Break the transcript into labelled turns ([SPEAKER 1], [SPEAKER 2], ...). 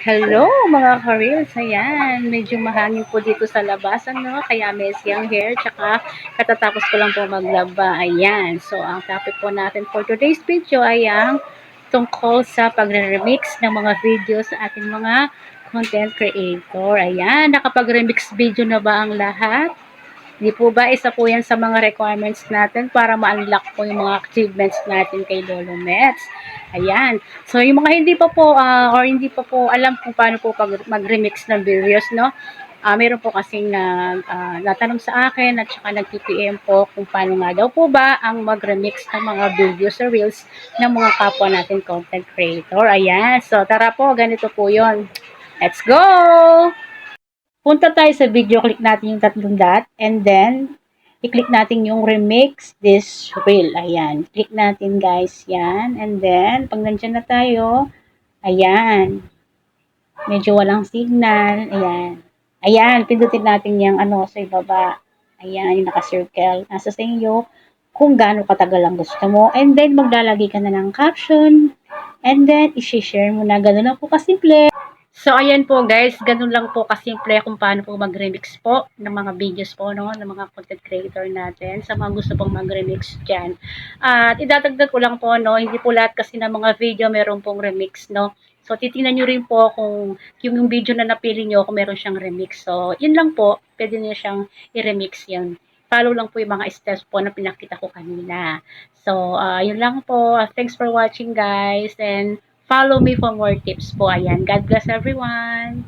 [SPEAKER 1] Hello mga ka-reels, ayan, medyo mahangin po dito sa labasan, no? kaya messy ang hair, tsaka katatapos ko lang po maglaba, ayan. So, ang topic po natin for today's video ay ang tungkol sa pagre-remix ng mga video sa ating mga content creator. Ayan, nakapag-remix video na ba ang lahat? Di po ba isa po yan sa mga requirements natin para ma-unlock po yung mga achievements natin kay Lolo Mets. Ayan. So, yung mga hindi pa po, uh, or hindi pa po alam kung paano po pag mag-remix ng videos, no? Uh, meron po kasing na, uh, natanong sa akin at saka nag-TPM po kung paano nga daw po ba ang mag-remix ng mga videos or reels ng mga kapwa natin content creator. Ayan. So, tara po, ganito po yon Let's go! Punta tayo sa video, click natin yung tatlong dot, and then, i-click natin yung remix this reel. Ayan. Click natin guys. Yan. And then, pag nandyan na tayo, ayan. Medyo walang signal. Ayan. Ayan. Pindutin natin yung ano sa ibaba. Ayan. Yung naka-circle. Nasa sa inyo kung gaano katagal ang gusto mo. And then, maglalagay ka na ng caption. And then, i-share mo na. Ganun lang po kasimple. So, ayan po guys, ganun lang po kasimple kung paano po mag-remix po ng mga videos po, no, ng mga content creator natin, sa mga gusto pong mag-remix dyan. At idadagdag ko lang po, no, hindi po lahat kasi ng mga video meron pong remix, no. So, titingnan nyo rin po kung yung, video na napili nyo, kung meron siyang remix. So, yun lang po, pwede nyo siyang i-remix yan. Follow lang po yung mga steps po na pinakita ko kanina. So, uh, yun lang po. Thanks for watching guys. And Follow me for more tips po. Ayan. God bless everyone.